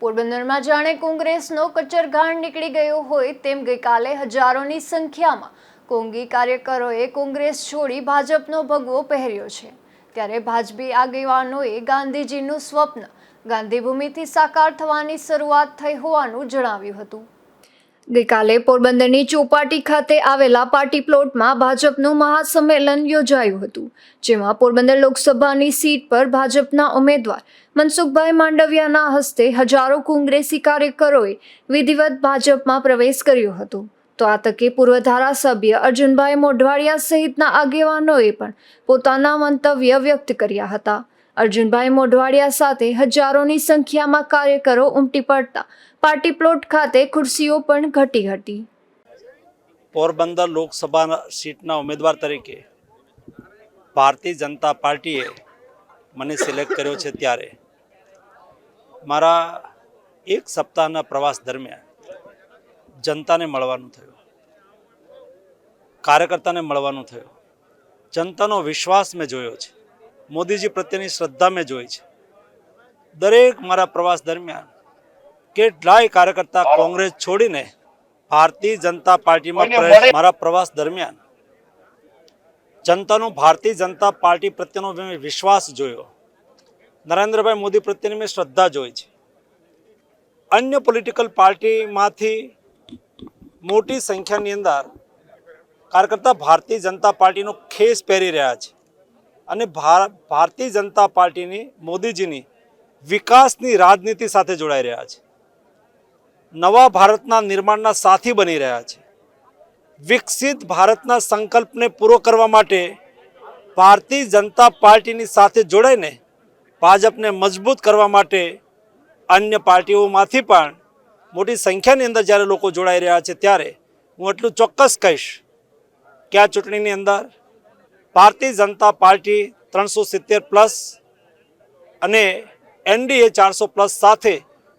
પોરબંદરમાં જાણે કોંગ્રેસનો કચરઘાણ નીકળી ગયો હોય તેમ ગઈકાલે હજારોની સંખ્યામાં કોંગી કાર્યકરોએ કોંગ્રેસ છોડી ભાજપનો ભગવો પહેર્યો છે. ત્યારે ભાજપી આગેવાનોએ ગાંધીજીનું સ્વપ્ન ગાંધીભૂમિથી સાકાર થવાની શરૂઆત થઈ હોવાનું જણાવ્યું હતું. ગઈકાલે પોરબંદરની ચોપાટી ખાતે આવેલા પાર્ટી પ્લોટમાં ભાજપનું મહાસંમેલન યોજાયું હતું, જેમાં પોરબંદર લોકસભાની સીટ પર ભાજપના ઉમેદવાર મનસુખભાઈ માંડવિયાના હસ્તે હજારો કોંગ્રેસી કાર્યકરોએ વિધિવત ભાજપમાં પ્રવેશ કર્યો હતો. તો આ તકે પૂર્વ ધારાસભ્ય અર્જુનભાઈ મોઢવાડિયા સહિતના આગેવાનોએ પણ પોતાના મંતવ્ય વ્યક્ત કર્યા હતા. અર્જુનભાઈ મોઢવાડિયા સાથે હજારોની સંખ્યામાં કાર્યકરો ઉમટી પડતા પાર્ટી પ્લોટ ખાતે ખુરશીઓ પણ ઘટી હતી. પોરબંદર લોકસભા સીટના ઉમેદવાર તરીકે ભારતીય જનતા પાર્ટીએ મને સિલેક્ટ કર્યો છે ત્યારે. મારા એક સપ્તાહના પ્રવાસ દરમિયાન જનતાને મળવાનું થયું. કાર્યકર્તાને મળવાનું થયું. જનતાનો વિશ્વાસ મેં જોયો છે. મોદીજી પ્રત્યેની શ્રદ્ધા મેં જોઈ છે. દરેક મારા પ્રવાસ દરમિયાન કેટલાય કાર્યકર્તા કોંગ્રેસ છોડીને ભારતીય જનતા પાર્ટીમાં મારા પ્રવાસ દરમિયાન જનતાનો ભારતીય જનતા પાર્ટી પ્રત્યેનો મેં વિશ્વાસ જોયો. નરેન્દ્રભાઈ મોદી પ્રત્યેની મેં શ્રદ્ધા જોઈ છે. અન્ય પોલિટિકલ પાર્ટીમાંથી મોટી સંખ્યાની અંદર કાર્યકર્તા ભારતીય જનતા પાર્ટીનો ખેસ પહેરી રહ્યા છે. અને ભાર- ભારતીય જનતા પાર્ટીની મોદીજીની વિકાસની રાજનીતિ સાથે જોડાઈ રહ્યા છે. નવા ભારતના નિર્માણના સાથી બની રહ્યા છે. વિકસિત ભારતના સંકલ્પને પૂરો કરવા માટે ભારતીય જનતા પાર્ટીની સાથે જોડાઈને ભાજપને મજબૂત કરવા માટે અન્ય પાર્ટીઓમાંથી પણ મોટી સંખ્યાની અંદર જ્યારે લોકો જોડાઈ રહ્યા છે ત્યારે હું એટલું ચોક્કસ કહીશ કે આ ચૂંટણીની અંદર ભારતીય જનતા પાર્ટી ત્રણસો સિત્તેર પ્લસ અને એનડીએ ચારસો પ્લસ સાથે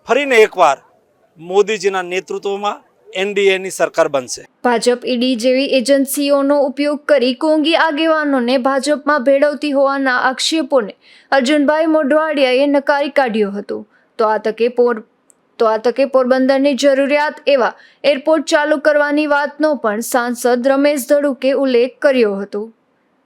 ફરીને એકવાર મોદીજીના નેતૃત્વમાં એનડીએની સરકાર બનશે. ભાજપ ઈડી જેવી એજન્સીઓનો ઉપયોગ કરી કોંગી આગેવાનોને ભાજપમાં ભેળવતી હોવાના આક્ષેપોને અર્જુનભાઈ મોઢવાડિયાએ નકારી કાઢ્યો હતો. તો આ તકે પોર, તો આ તકે પોરબંદરની જરૂરિયાત એવા એરપોર્ટ ચાલુ કરવાની વાતનો પણ સાંસદ રમેશ ધડુકે ઉલ્લેખ કર્યો હતો.